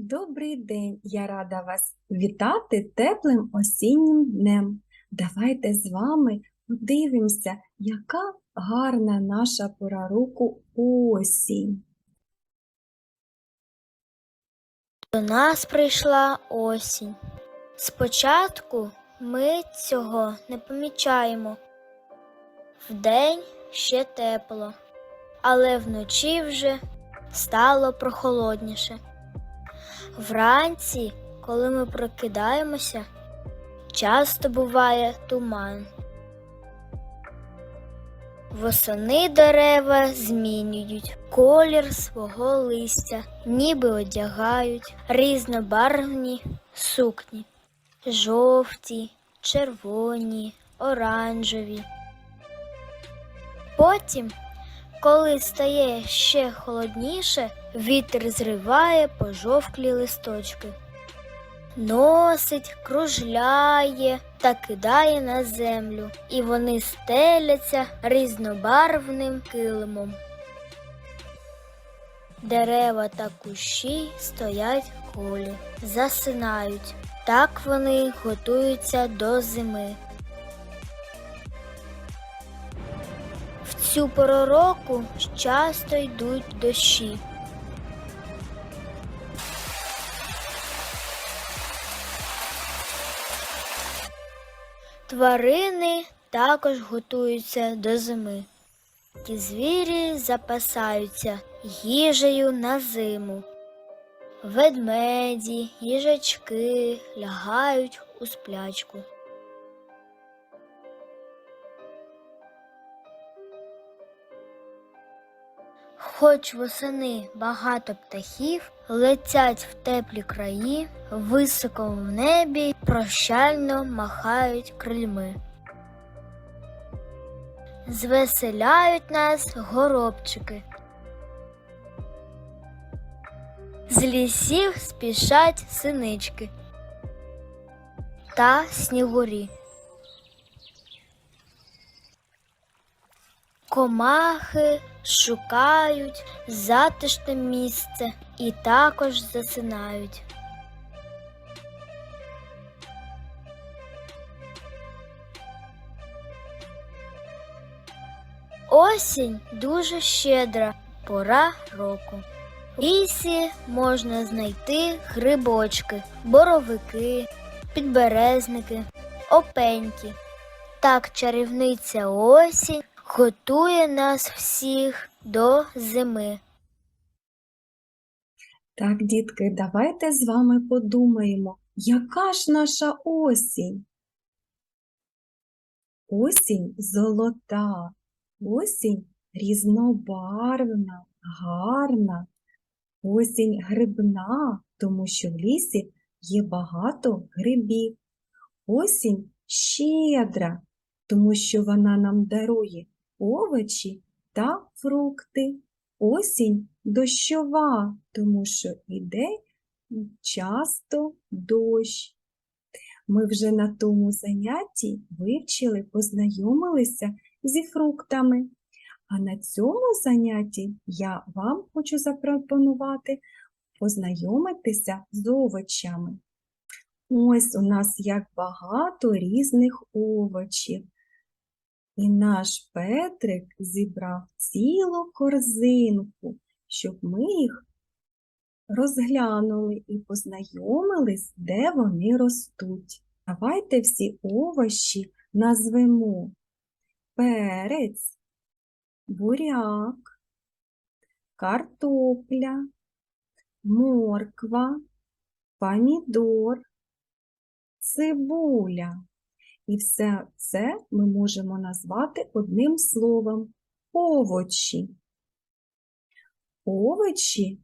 Добрий день! Я рада вас вітати теплим осіннім днем. Давайте з вами подивимося, яка гарна наша пора року осінь. До нас прийшла осінь. Спочатку ми цього не помічаємо. Вдень ще тепло, але вночі вже стало прохолодніше. Вранці, коли ми прокидаємося, часто буває туман. Восени дерева змінюють колір свого листя, ніби одягають різнобарвні сукні жовті, червоні, оранжеві. Потім, коли стає ще холодніше, вітер зриває пожовклі листочки, носить, кружляє та кидає на землю, і вони стеляться різнобарвним килимом. Дерева та кущі стоять голі, засинають. Так вони готуються до зими. В цю пору року часто йдуть дощі. Тварини також готуються до зими. Ті звірі запасаються їжею на зиму. Ведмеді, їжачки лягають у сплячку. Хоч восени багато птахів летять в теплі краї, високо в небі прощально махають крильми. Звеселяють нас горобчики. З лісів спішать синички та снігурі. Комахи шукають затишне місце і також засинають. Осінь дуже щедра пора року. В лісі можна знайти грибочки, боровики, підберезники, опеньки. Так чарівниця осінь готує нас всіх до зими. Так, дітки, давайте з вами подумаємо, яка ж наша осінь? Осінь золота, осінь різнобарвна, гарна, осінь грибна, тому що в лісі є багато грибів. Осінь щедра, тому що вона нам дарує овочі та фрукти. Осінь дощова, тому що йде часто дощ. Ми вже на тому занятті вивчили, познайомилися зі фруктами. А на цьому занятті я вам хочу запропонувати познайомитися з овочами. Ось у нас як багато різних овочів. І наш Петрик зібрав цілу корзинку, щоб ми їх розглянули і познайомились, де вони ростуть. Давайте всі овочі назвемо перець, буряк, картопля, морква, помідор, цибуля. І все це ми можемо назвати одним словом овочі. Овочі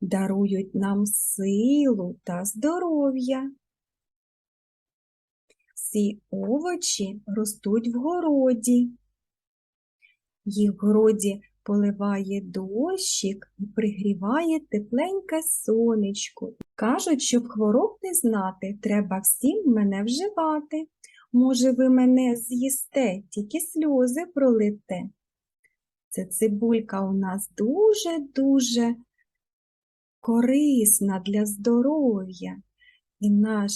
дарують нам силу та здоров'я. Всі овочі ростуть в городі. Їх в городі поливає дощик і пригріває тепленьке сонечко. Кажуть, щоб хвороб не знати, треба всім мене вживати. Може, ви мене з'їсте, тільки сльози пролите. Це цибулька у нас дуже-дуже корисна для здоров'я. І наш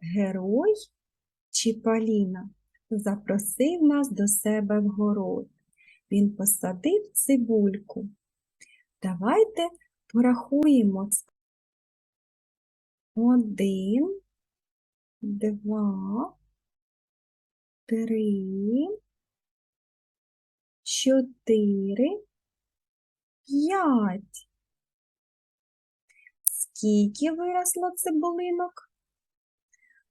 герой Чіпаліна запросив нас до себе в город. Він посадив цибульку. Давайте порахуємо. Один, два, три, чотири, п'ять. Скільки виросло цибулинок?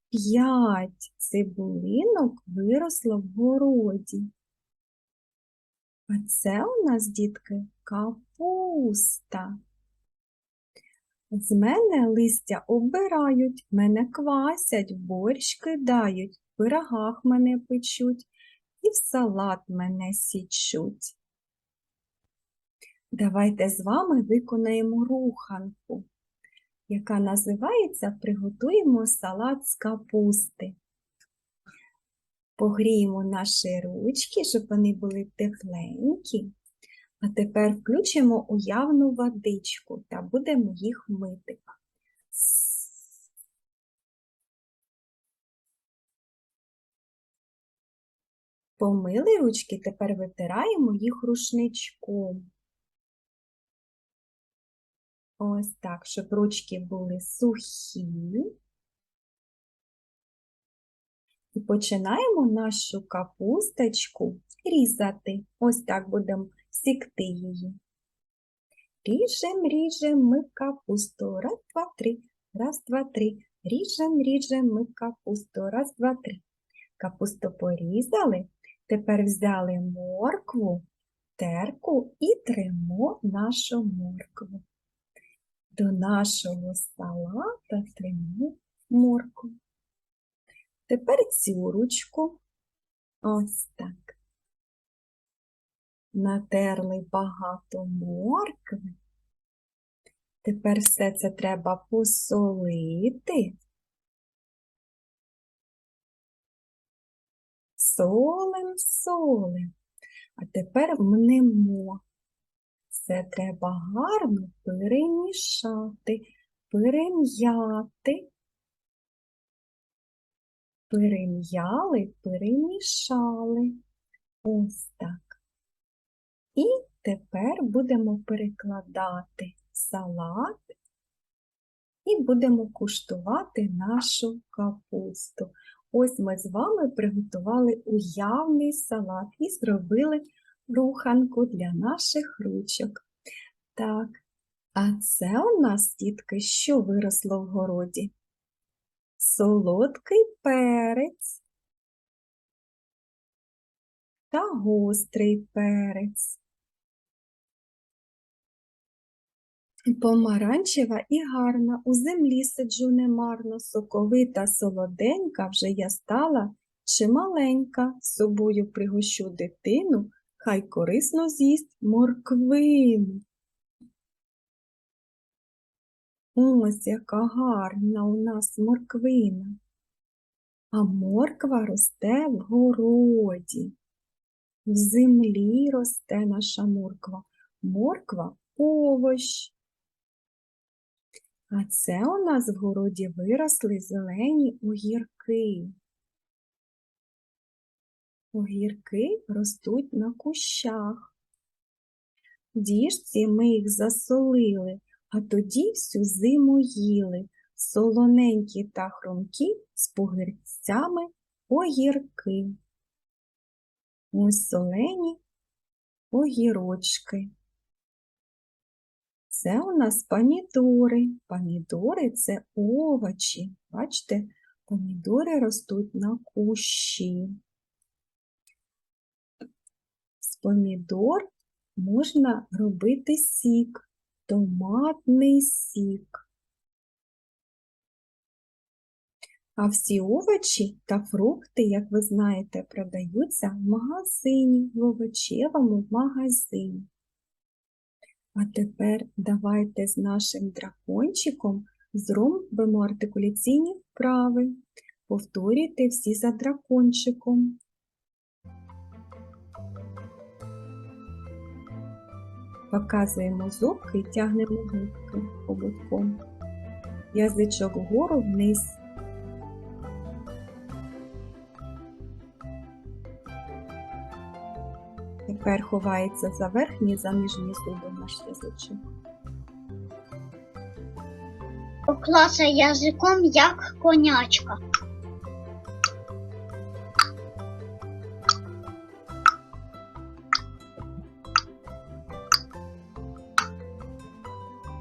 П'ять цибулинок виросло в городі. А це у нас, дітки, капуста. З мене листя обирають, мене квасять, в борщ кидають, в пирогах мене печуть і в салат мене січуть. Давайте з вами виконаємо руханку, яка називається Приготуємо салат з капусти. Погріємо наші ручки, щоб вони були тепленькі. А тепер включимо уявну водичку та будемо їх мити. Помили ручки, тепер витираємо їх рушничком. Ось так, щоб ручки були сухі. І починаємо нашу капусточку різати. Ось так будемо сікти її. Ріжем, ріжем ми капусту. Раз, два, три. Раз, два, три. Ріжем, ріжем ми капусту. Раз, два, три. Капусту порізали. Тепер взяли моркву, терку і тримо нашу моркву. До нашого салата тримо моркву. Тепер цю ручку. Ось так. Натерли багато моркви. Тепер все це треба посолити. Солим, солим. А тепер мнемо. Це треба гарно перемішати, перем'яти. Перем'яли, перемішали. Ось так. І тепер будемо перекладати салат і будемо куштувати нашу капусту. Ось ми з вами приготували уявний салат і зробили руханку для наших ручок. Так, а це у нас, дітки, що виросло в городі? Солодкий перець та гострий перець. Помаранчева і гарна, у землі сиджу немарно, соковита, солоденька вже я стала, чи маленька, з собою пригощу дитину, хай корисно з'їсть морквину. Ось яка гарна у нас морквина. А морква росте в городі. В землі росте наша морква. Морква овощ. А це у нас в городі виросли зелені огірки. Огірки ростуть на кущах. Діжці ми їх засолили, а тоді всю зиму їли солоненькі та хрумкі з погірцями огірки. Ось солені огірочки. Це у нас помідори. Помідори це овочі. Бачите, помідори ростуть на кущі. З помідор можна робити сік, томатний сік. А всі овочі та фрукти, як ви знаєте, продаються в магазині, в овочевому магазині. А тепер давайте з нашим дракончиком зробимо артикуляційні вправи. Повторюйте всі за дракончиком. Показуємо зубки і тягнемо губки ободком. Язичок вгору вниз. Тепер ховається за верхні, за нижні зуби наш язичок. Покласа язиком, як конячка.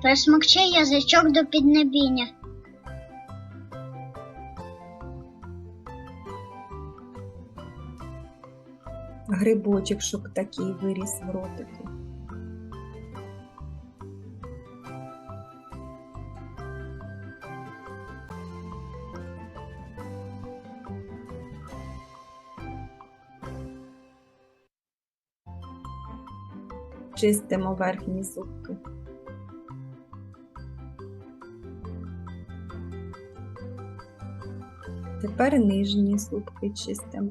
Присмокчи язичок до піднебіння. Грибочок, щоб такий виріс в ротику. Чистимо верхні зубки. Тепер нижні зубки чистимо.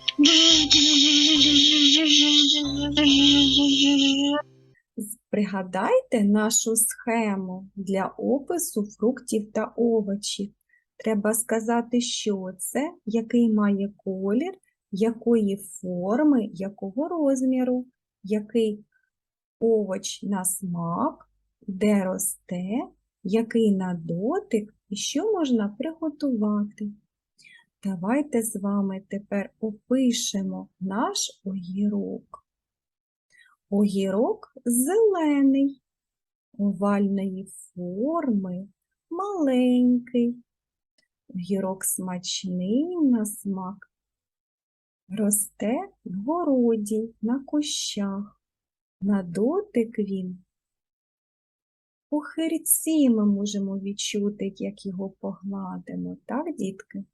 Пригадайте нашу схему для опису фруктів та овочів. Треба сказати, що це, який має колір, якої форми, якого розміру, який овоч на смак, де росте, який на дотик і що можна приготувати. Давайте з вами тепер опишемо наш огірок. Огірок зелений, овальної форми, маленький. Огірок смачний на смак. Росте в городі, на кущах. На дотик він. Похирці ми можемо відчути, як його погладимо, так, дітки?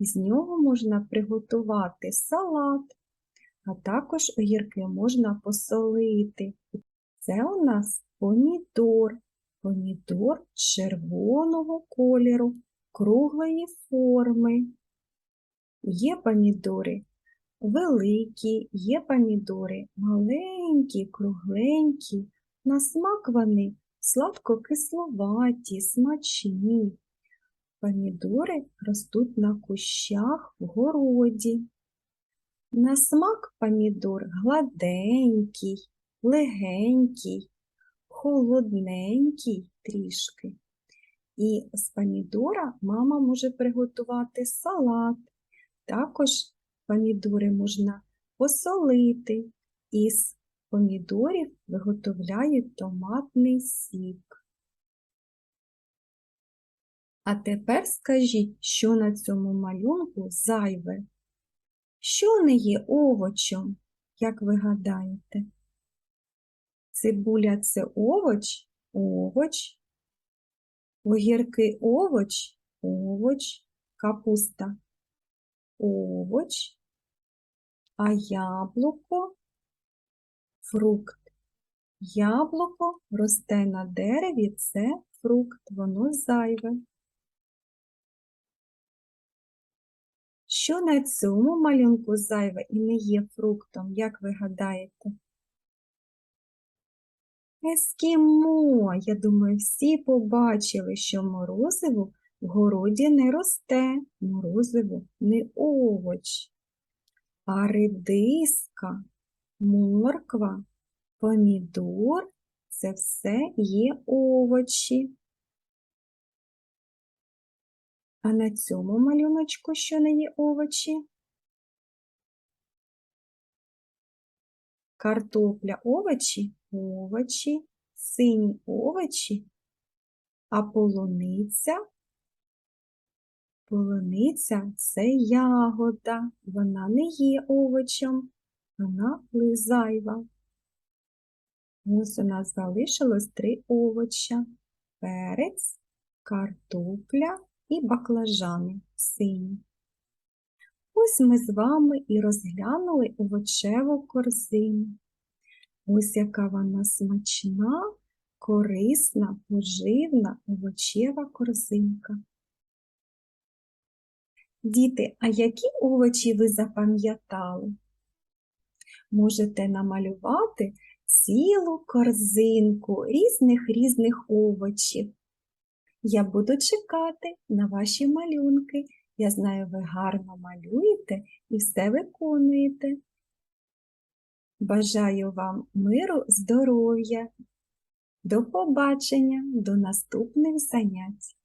Із нього можна приготувати салат, а також огірки можна посолити. Це у нас помідор. Помідор червоного кольору, круглої форми. Є помідори великі, є помідори маленькі, кругленькі. На смак вони сладко-кисловаті, смачні. Помідори ростуть на кущах в городі. На смак помідор гладенький, легенький, холодненький трішки. І з помідора мама може приготувати салат. Також помідори можна посолити. Із помідорів виготовляють томатний сік. А тепер скажіть, що на цьому малюнку зайве? Що не є овочем, як ви гадаєте? Цибуля це овоч, овоч, огірки овоч, овоч, капуста овоч, а яблуко фрукт. Яблуко росте на дереві, це фрукт, воно зайве. Що на цьому малюнку зайве і не є фруктом, як ви гадаєте? Ескімо, я думаю, всі побачили, що морозиво в городі не росте, морозиво не овоч, а редиска, морква, помідор – це все є овочі. А на цьому малюночку що не є овочі? Картопля овочі, овочі, сині овочі, а полуниця Полуниця це ягода, вона не є овочем. вона лизайва. Ось у нас залишилось три овоча: перець, картопля і баклажани сині. Ось ми з вами і розглянули овочеву корзину. Ось яка вона смачна, корисна, поживна овочева корзинка. Діти, а які овочі ви запам'ятали? Можете намалювати цілу корзинку різних різних овочів. Я буду чекати на ваші малюнки. Я знаю, ви гарно малюєте і все виконуєте. Бажаю вам миру, здоров'я. До побачення, до наступних занять.